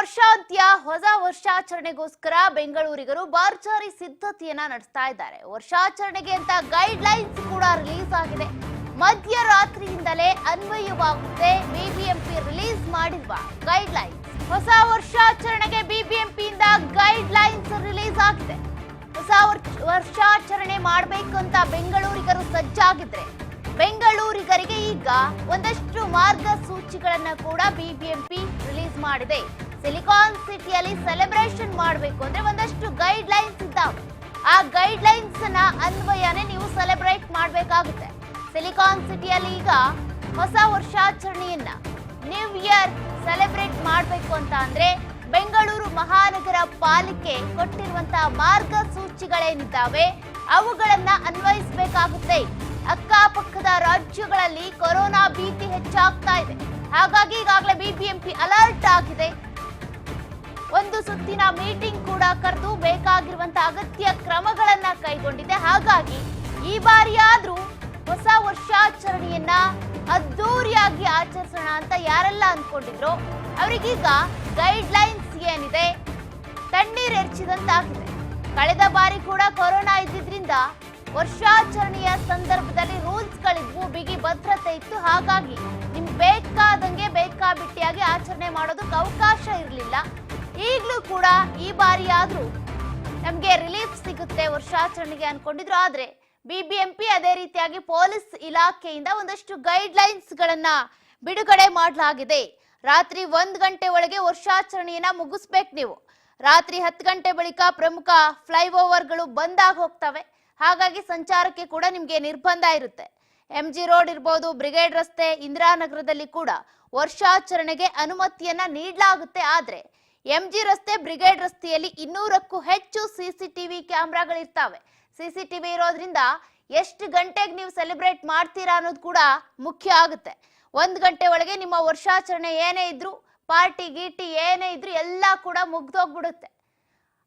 ವರ್ಷಾಂತ್ಯ, ಹೊಸ ವರ್ಷಾಚರಣೆಗೋಸ್ಕರ ಬೆಂಗಳೂರಿಗರು ಬಾರ್ಚಾರಿ ಸಿದ್ಧತೆಯನ್ನ ನಡೆಸ್ತಾ ಇದ್ದಾರೆ. ವರ್ಷಾಚರಣೆಗೆ ಅಂತ ಗೈಡ್ ಲೈನ್ಸ್ ಕೂಡ ರಿಲೀಸ್ ಆಗಿದೆ. ಮಧ್ಯರಾತ್ರಿಯಿಂದಲೇ ಅನ್ವಯವಾಗುತ್ತೆ. ಬಿಬಿಎಂಪಿ ರಿಲೀಸ್ ಮಾಡಿರುವ ಗೈಡ್ ಲೈನ್ಸ್ ಹೊಸ ವರ್ಷಾಚರಣೆಗೆ ಬಿಬಿಎಂಪಿಯಿಂದ ಗೈಡ್ ಲೈನ್ಸ್ ರಿಲೀಸ್ ಆಗಿದೆ. ಹೊಸ ವರ್- ವರ್ಷಾಚರಣೆ ಮಾಡಬೇಕು ಅಂತ ಬೆಂಗಳೂರಿಗರು ಸಜ್ಜಾಗಿದ್ರೆ, ಬೆಂಗಳೂರಿಗರಿಗೆ ಈಗ ಒಂದಷ್ಟು ಮಾರ್ಗಸೂಚಿಗಳನ್ನ ಕೂಡ ಬಿಬಿಎಂಪಿ ರಿಲೀಸ್ ಮಾಡಿದೆ. ಸಿಲಿಕಾನ್ ಸಿಟಿಯಲ್ಲಿ ಸೆಲೆಬ್ರೇಷನ್ ಮಾಡಬೇಕು ಅಂದ್ರೆ ಒಂದಷ್ಟು ಗೈಡ್ ಲೈನ್ಸ್ ಇದ್ದಾವೆ. ಆ ಗೈಡ್ ಲೈನ್ಸ್ನ ಅನ್ವಯನೇ ನೀವು ಸೆಲೆಬ್ರೇಟ್ ಮಾಡಬೇಕಾಗುತ್ತೆ. ಸಿಲಿಕಾನ್ ಸಿಟಿಯಲ್ಲಿ ಈಗ ಹೊಸ ವರ್ಷಾಚರಣೆಯನ್ನ ನ್ಯೂ ಇಯರ್ ಸೆಲೆಬ್ರೇಟ್ ಮಾಡಬೇಕು ಅಂತ ಅಂದ್ರೆ ಬೆಂಗಳೂರು ಮಹಾನಗರ ಪಾಲಿಕೆ ಕೊಟ್ಟಿರುವಂತಹ ಮಾರ್ಗಸೂಚಿಗಳೇನಿದ್ದಾವೆ, ಅವುಗಳನ್ನ ಅನ್ವಯಿಸಬೇಕಾಗುತ್ತೆ. ಅಕ್ಕಪಕ್ಕದ ರಾಜ್ಯಗಳಲ್ಲಿ ಕೊರೋನಾ ಭೀತಿ ಹೆಚ್ಚಾಗ್ತಾ ಇದೆ. ಹಾಗಾಗಿ ಈಗಾಗಲೇ ಬಿಬಿಎಂಪಿ ಅಲರ್ಟ್ ಆಗಿದೆ. ಒಂದು ಸುತ್ತಿನ ಮೀಟಿಂಗ್ ಕೂಡ ಕರೆದು ಬೇಕಾಗಿರುವಂತಹ ಅಗತ್ಯ ಕ್ರಮಗಳನ್ನ ಕೈಗೊಂಡಿದೆ. ಹಾಗಾಗಿ ಈ ಬಾರಿಯಾದ್ರೂ ಹೊಸ ವರ್ಷಾಚರಣೆಯನ್ನ ಅದ್ದೂರಿಯಾಗಿ ಆಚರಿಸೋಣ ಅಂತ ಯಾರೆಲ್ಲ ಅನ್ಕೊಂಡಿದ್ರು ಅವರಿಗೀಗ ಗೈಡ್ ಲೈನ್ಸ್ ಏನಿದೆ, ತಣ್ಣೀರ್ ಎರಚಿದಂತಾಗಿದೆ. ಕಳೆದ ಬಾರಿ ಕೂಡ ಕೊರೋನಾ ಇದ್ದಿದ್ರಿಂದ ವರ್ಷಾಚರಣೆಯ ಸಂದರ್ಭದಲ್ಲಿ ರೂಲ್ಸ್ ಗಳಿದ್ವು ಬಿಗಿ ಭದ್ರತೆ ಇತ್ತು. ಹಾಗಾಗಿ ನಿಮ್ಗೆ ಬೇಕಾದಂಗೆ ಬೇಕಾಬಿಟ್ಟಿಯಾಗಿ ಆಚರಣೆ ಮಾಡೋದಕ್ಕೆ ಅವಕಾಶ ಇರಲಿಲ್ಲ. ಈಗಲೂ ಕೂಡ ಈ ಬಾರಿ ನಮಗೆ ನಮ್ಗೆ ರಿಲೀಫ್ ಸಿಗುತ್ತೆ ವರ್ಷಾಚರಣೆಗೆ ಅನ್ಕೊಂಡಿದ್ರು. ಆದ್ರೆ ಬಿಬಿಎಂಪಿ ಅದೇ ರೀತಿಯಾಗಿ ಪೊಲೀಸ್ ಇಲಾಖೆಯಿಂದ ಒಂದಷ್ಟು ಗೈಡ್ ಲೈನ್ಸ್ ಗಳನ್ನ ಬಿಡುಗಡೆ ಮಾಡಲಾಗಿದೆ. ರಾತ್ರಿ ಒಂದ್ ಗಂಟೆ ಒಳಗೆ ವರ್ಷಾಚರಣೆಯನ್ನ ಮುಗಿಸ್ಬೇಕು ನೀವು. ರಾತ್ರಿ ಹತ್ತು ಗಂಟೆ ಬಳಿಕ ಪ್ರಮುಖ ಫ್ಲೈಓವರ್ಗಳು ಬಂದಾಗ ಹೋಗ್ತವೆ. ಹಾಗಾಗಿ ಸಂಚಾರಕ್ಕೆ ಕೂಡ ನಿಮಗೆ ನಿರ್ಬಂಧ ಇರುತ್ತೆ. ಎಂ ಜಿ ರೋಡ್ ಇರ್ಬೋದು ಬ್ರಿಗೇಡ್ ರಸ್ತೆ ಇಂದಿರಾನಗರದಲ್ಲಿ ಕೂಡ ವರ್ಷಾಚರಣೆಗೆ ಅನುಮತಿಯನ್ನ ನೀಡಲಾಗುತ್ತೆ. ಆದ್ರೆ ಎಂ ಜಿ ರಸ್ತೆ ಬ್ರಿಗೇಡ್ ರಸ್ತೆಯಲ್ಲಿ ಇನ್ನೂರಕ್ಕೂ ಹೆಚ್ಚು ಸಿಸಿಟಿವಿ ಕ್ಯಾಮ್ರಾಗಳಿರ್ತಾವೆ. ಸಿಸಿಟಿವಿ ಇರೋದ್ರಿಂದ ಎಷ್ಟು ಗಂಟೆಗೆ ನೀವು ಸೆಲೆಬ್ರೇಟ್ ಮಾಡ್ತೀರಾ ಅನ್ನೋದು ಕೂಡ ಮುಖ್ಯ ಆಗುತ್ತೆ. ಒಂದು ಗಂಟೆ ಒಳಗೆ ನಿಮ್ಮ ವರ್ಷಾಚರಣೆ ಏನೇ ಇದ್ರು, ಪಾರ್ಟಿ ಗೀಟಿ ಏನೇ ಇದ್ರು ಎಲ್ಲ ಕೂಡ ಮುಗ್ದೋಗ್ಬಿಡುತ್ತೆ.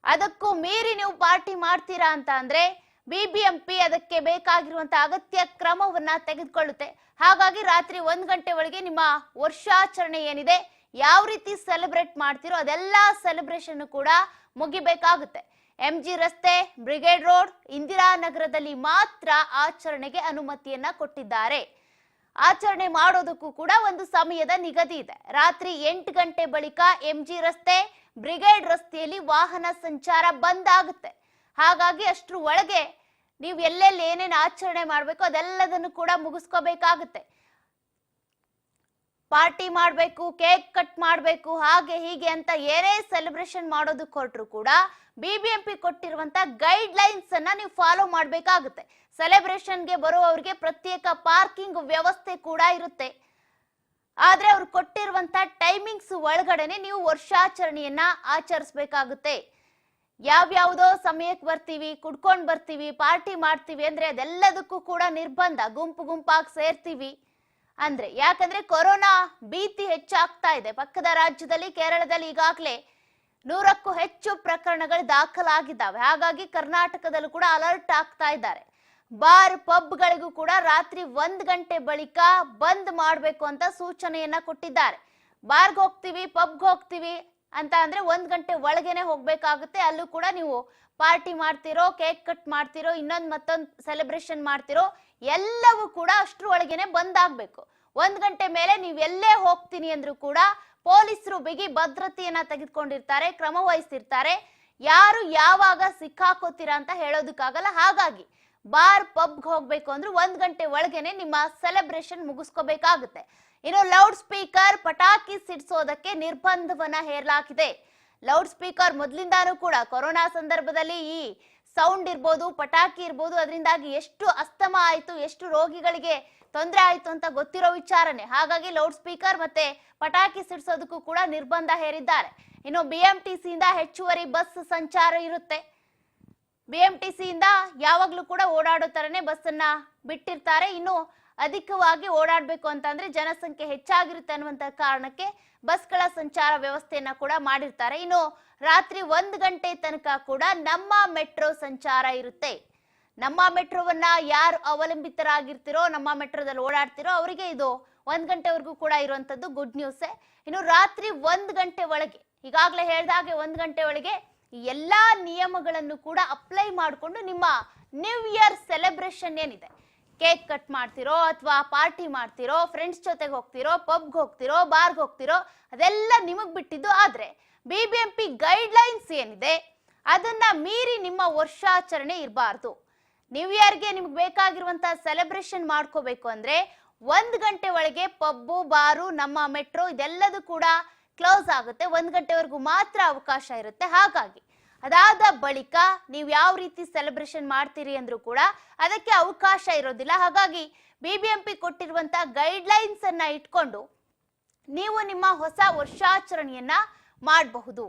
ಅದಕ್ಕೂ ಮೀರಿ ನೀವು ಪಾರ್ಟಿ ಮಾಡ್ತೀರಾ ಅಂತ ಅಂದ್ರೆ ಬಿಬಿಎಂಪಿ ಅದಕ್ಕೆ ಬೇಕಾಗಿರುವಂತ ಅಗತ್ಯ ಕ್ರಮವನ್ನ ತೆಗೆದುಕೊಳ್ಳುತ್ತೆ. ಹಾಗಾಗಿ ರಾತ್ರಿ ಒಂದು ಗಂಟೆ ಒಳಗೆ ನಿಮ್ಮ ವರ್ಷಾಚರಣೆ ಏನಿದೆ ಯಾವ ರೀತಿ ಸೆಲೆಬ್ರೇಟ್ ಮಾಡ್ತೀರೋ ಅದೆಲ್ಲ ಸೆಲೆಬ್ರೇಷನ್ ಕೂಡ ಮುಗಿಬೇಕಾಗುತ್ತೆ. ಎಂ ಜಿ ರಸ್ತೆ ಬ್ರಿಗೇಡ್ ರೋಡ್ ಇಂದಿರಾನಗರದಲ್ಲಿ ಮಾತ್ರ ಆಚರಣೆಗೆ ಅನುಮತಿಯನ್ನ ಕೊಟ್ಟಿದ್ದಾರೆ. ಆಚರಣೆ ಮಾಡೋದಕ್ಕೂ ಕೂಡ ಒಂದು ಸಮಯದ ನಿಗದಿ ಇದೆ. ರಾತ್ರಿ ಎಂಟು ಗಂಟೆ ಬಳಿಕ ಎಂಜಿ ರಸ್ತೆ ಬ್ರಿಗೇಡ್ ರಸ್ತೆಯಲ್ಲಿ ವಾಹನ ಸಂಚಾರ ಬಂದ್ ಆಗುತ್ತೆ. ಹಾಗಾಗಿ ಅಷ್ಟರ ಒಳಗೆ ನೀವು ಎಲ್ಲೆಲ್ಲಿ ಏನೇನು ಆಚರಣೆ ಮಾಡಬೇಕು ಅದೆಲ್ಲದನ್ನು ಕೂಡ ಮುಗಿಸ್ಕೋಬೇಕಾಗುತ್ತೆ. ಪಾರ್ಟಿ ಮಾಡಬೇಕು, ಕೇಕ್ ಕಟ್ ಮಾಡಬೇಕು, ಹಾಗೆ ಹೀಗೆ ಅಂತ ಏನೇ ಸೆಲೆಬ್ರೇಷನ್ ಮಾಡೋದು ಕೊಟ್ಟರು ಕೂಡ ಬಿಬಿಎಂಪಿ ಕೊಟ್ಟಿರುವಂತ ಗೈಡ್ ಲೈನ್ಸ್ ಅನ್ನ ನೀವು ಫಾಲೋ ಮಾಡಬೇಕಾಗುತ್ತೆ. ಸೆಲೆಬ್ರೇಷನ್ಗೆ ಬರುವವರಿಗೆ ಪ್ರತ್ಯೇಕ ಪಾರ್ಕಿಂಗ್ ವ್ಯವಸ್ಥೆ ಕೂಡ ಇರುತ್ತೆ. ಆದ್ರೆ ಅವ್ರು ಕೊಟ್ಟಿರುವಂತ ಟೈಮಿಂಗ್ಸ್ ಒಳಗಡೆನೆ ನೀವು ವರ್ಷಾಚರಣೆಯನ್ನ ಆಚರಿಸ್ಬೇಕಾಗುತ್ತೆ. ಯಾವ್ಯಾವುದೋ ಸಮಯಕ್ಕೆ ಬರ್ತೀವಿ, ಕುಡ್ಕೊಂಡು ಬರ್ತೀವಿ ಪಾರ್ಟಿ ಮಾಡ್ತೀವಿ ಅಂದ್ರೆ ಅದೆಲ್ಲದಕ್ಕೂ ಕೂಡ ನಿರ್ಬಂಧ. ಗುಂಪು ಗುಂಪಾಗಿ ಸೇರ್ತೀವಿ. ಅಂದ್ರೆ ಯಾಕಂದ್ರೆ ಕೊರೋನಾ ಭೀತಿ ಹೆಚ್ಚಾಗ್ತಾ ಇದೆ. ಪಕ್ಕದ ರಾಜ್ಯದಲ್ಲಿ, ಕೇರಳದಲ್ಲಿ ಈಗಾಗಲೇ ನೂರಕ್ಕೂ ಹೆಚ್ಚು ಪ್ರಕರಣಗಳು ದಾಖಲಾಗಿದ್ದಾವೆ. ಹಾಗಾಗಿ ಕರ್ನಾಟಕದಲ್ಲೂ ಕೂಡ ಅಲರ್ಟ್ ಆಗ್ತಾ ಇದ್ದಾರೆ. ಬಾರ್ ಪಬ್ಗಳಿಗೂ ಕೂಡ ರಾತ್ರಿ ಒಂದ್ ಗಂಟೆ ಬಳಿಕ ಬಂದ್ ಮಾಡಬೇಕು ಅಂತ ಸೂಚನೆಯನ್ನ ಕೊಟ್ಟಿದ್ದಾರೆ. ಬಾರ್ಗ್ ಹೋಗ್ತೀವಿ, ಪಬ್ಗೆ ಹೋಗ್ತೀವಿ ಅಂತ ಅಂದ್ರೆ ಒಂದ್ ಗಂಟೆ ಒಳಗೇನೆ ಹೋಗ್ಬೇಕಾಗುತ್ತೆ. ಅಲ್ಲೂ ಕೂಡ ನೀವು ಪಾರ್ಟಿ ಮಾಡ್ತಿರೋ, ಕೇಕ್ ಕಟ್ ಮಾಡ್ತಿರೋ, ಇನ್ನೊಂದು ಮತ್ತೊಂದು ಸೆಲೆಬ್ರೇಷನ್ ಮಾಡ್ತಿರೋ ಎಲ್ಲವೂ ಕೂಡ ಅಷ್ಟ್ರ ಬಂದಾಗಬೇಕು. ಒಂದ್ ಗಂಟೆ ಮೇಲೆ ನೀವು ಎಲ್ಲೇ ಹೋಗ್ತೀನಿ ಅಂದ್ರೂ ಕೂಡ ಪೊಲೀಸರು ಬಿಗಿ ಭದ್ರತೆಯನ್ನ ತೆಗೆದುಕೊಂಡಿರ್ತಾರೆ, ಕ್ರಮ ವಹಿಸಿರ್ತಾರೆ ಯಾರು ಯಾವಾಗ ಸಿಕ್ಕಾಕೋತೀರಾ ಅಂತ ಹೇಳೋದಕ್ಕಾಗಲ್ಲ. ಹಾಗಾಗಿ ಬಾರ್ ಪಬ್ಗೆ ಹೋಗ್ಬೇಕು ಅಂದ್ರೆ ಒಂದ್ ಗಂಟೆ ಒಳಗೇನೆ ನಿಮ್ಮ ಸೆಲೆಬ್ರೇಷನ್ ಮುಗಿಸ್ಕೋಬೇಕಾಗುತ್ತೆ. ಇನ್ನು ಲೌಡ್ ಸ್ಪೀಕರ್ ಪಟಾಕಿ ಸಿಡಿಸೋದಕ್ಕೆ ನಿರ್ಬಂಧವನ್ನ ಹೇರಲಾಗಿದೆ ಲೌಡ್ ಸ್ಪೀಕರ್ ಮೊದಲಿಂದಾನೂ ಕೂಡ ಕೊರೋನಾ ಸಂದರ್ಭದಲ್ಲಿ ಈ ಸೌಂಡ್ ಇರ್ಬೋದು, ಪಟಾಕಿ ಇರ್ಬೋದು, ಅದರಿಂದಾಗಿ ಎಷ್ಟು ಅಸ್ತಮ ಆಯಿತು, ಎಷ್ಟು ರೋಗಿಗಳಿಗೆ ತೊಂದರೆ ಆಯಿತು ಅಂತ ಗೊತ್ತಿರೋ ವಿಚಾರನೆ ಹಾಗಾಗಿ ಲೌಡ್ ಸ್ಪೀಕರ್ ಮತ್ತೆ ಪಟಾಕಿ ಸಿಡಿಸೋದಕ್ಕೂ ಕೂಡ ನಿರ್ಬಂಧ ಹೇರಿದ್ದಾರೆ. ಇನ್ನು ಬಿಎಂಟಿಸಿಯಿಂದ ಹೆಚ್ಚುವರಿ ಬಸ್ ಸಂಚಾರ ಇರುತ್ತೆ. ಬಿಎಂಟಿಸಿಯಿಂದ ಯಾವಾಗಲೂ ಕೂಡ ಓಡಾಡೋ ತರನೇ ಬಸ್ಸನ್ನು ಬಿಟ್ಟಿರ್ತಾರೆ. ಇನ್ನು ಅಧಿಕವಾಗಿ ಓಡಾಡಬೇಕು ಅಂತಂದ್ರೆ ಜನಸಂಖ್ಯೆ ಹೆಚ್ಚಾಗಿರುತ್ತೆ ಅನ್ನುವಂತ ಕಾರಣಕ್ಕೆ ಬಸ್ಗಳ ಸಂಚಾರ ವ್ಯವಸ್ಥೆಯನ್ನ ಕೂಡ ಮಾಡಿರ್ತಾರೆ. ಇನ್ನು ರಾತ್ರಿ ಒಂದು ಗಂಟೆ ತನಕ ಕೂಡ ನಮ್ಮ ಮೆಟ್ರೋ ಸಂಚಾರ ಇರುತ್ತೆ. ನಮ್ಮ ಮೆಟ್ರೋವನ್ನ ಯಾರು ಅವಲಂಬಿತರಾಗಿರ್ತಿರೋ, ನಮ್ಮ ಮೆಟ್ರೋದಲ್ಲಿ ಓಡಾಡ್ತಿರೋ ಅವರಿಗೆ ಇದು ಒಂದ್ ಗಂಟೆವರೆಗೂ ಕೂಡ ಇರುವಂತದ್ದು ಗುಡ್ ನ್ಯೂಸ್. ಇನ್ನು ರಾತ್ರಿ ಒಂದ್ ಗಂಟೆ ಒಳಗೆ, ಈಗಾಗಲೇ ಹೇಳ್ದಾಗೆ ಒಂದು ಗಂಟೆ ಒಳಗೆ ಎಲ್ಲಾ ನಿಯಮಗಳನ್ನು ಕೂಡ ಅಪ್ಲೈ ಮಾಡಿಕೊಂಡು ನಿಮ್ಮ ನ್ಯೂ ಇಯರ್ ಸೆಲೆಬ್ರೇಷನ್ ಏನಿದೆ ಕೇಕ್ ಕಟ್ ಮಾಡ್ತಿರೋ ಅಥವಾ ಪಾರ್ಟಿ ಮಾಡ್ತಿರೋ ಫ್ರೆಂಡ್ಸ್ ಜೊತೆಗೆ ಹೋಗ್ತಿರೋ ಪಬ್ಗೆ ಹೋಗ್ತಿರೋ ಬಾರ್ಗೆ ಹೋಗ್ತಿರೋ, ಅದೆಲ್ಲ ನಿಮಗ್ ಬಿಟ್ಟಿದ್ದು ಆದ್ರೆ B B M P guide lines ಏನಿದೆ? ಅದನ್ನ ಮೀರಿ ನಿಮ್ಮ ವರ್ಷಾಚರಣೆ ಇರಬಾರ್ದು. ನ್ಯೂ ಇಯರ್ಗೆ ನಿಮ್ಗೆ ಬೇಕಾಗಿರುವಂತಹ ಸೆಲೆಬ್ರೇಷನ್ ಮಾಡ್ಕೋಬೇಕು ಅಂದ್ರೆ ಒಂದ್ ಗಂಟೆ ಒಳಗೆ ಪಬ್ಬು ಬಾರು ನಮ್ಮ ಮೆಟ್ರೋ ಇದೆಲ್ಲದೂ ಕೂಡ ಕ್ಲೋಸ್ ಆಗುತ್ತೆ. ಒಂದ್ ಗಂಟೆವರೆಗೂ ಮಾತ್ರ ಅವಕಾಶ ಇರುತ್ತೆ. ಹಾಗಾಗಿ ಅದಾದ ಬಳಿಕ ನೀವು ಯಾವ ರೀತಿ ಸೆಲೆಬ್ರೇಷನ್ ಮಾಡ್ತೀರಿ ಅಂದ್ರೂ ಕೂಡ ಅದಕ್ಕೆ ಅವಕಾಶ ಇರೋದಿಲ್ಲ. ಹಾಗಾಗಿ ಬಿ ಬಿ ಎಂ ಪಿ ಕೊಟ್ಟಿರುವಂತಹ ಗೈಡ್ಲೈನ್ಸ್ ಅನ್ನ ಇಟ್ಕೊಂಡು ನೀವು ನಿಮ್ಮ ಹೊಸ ವರ್ಷಾಚರಣೆಯನ್ನ ಮಾಡಬಹುದು.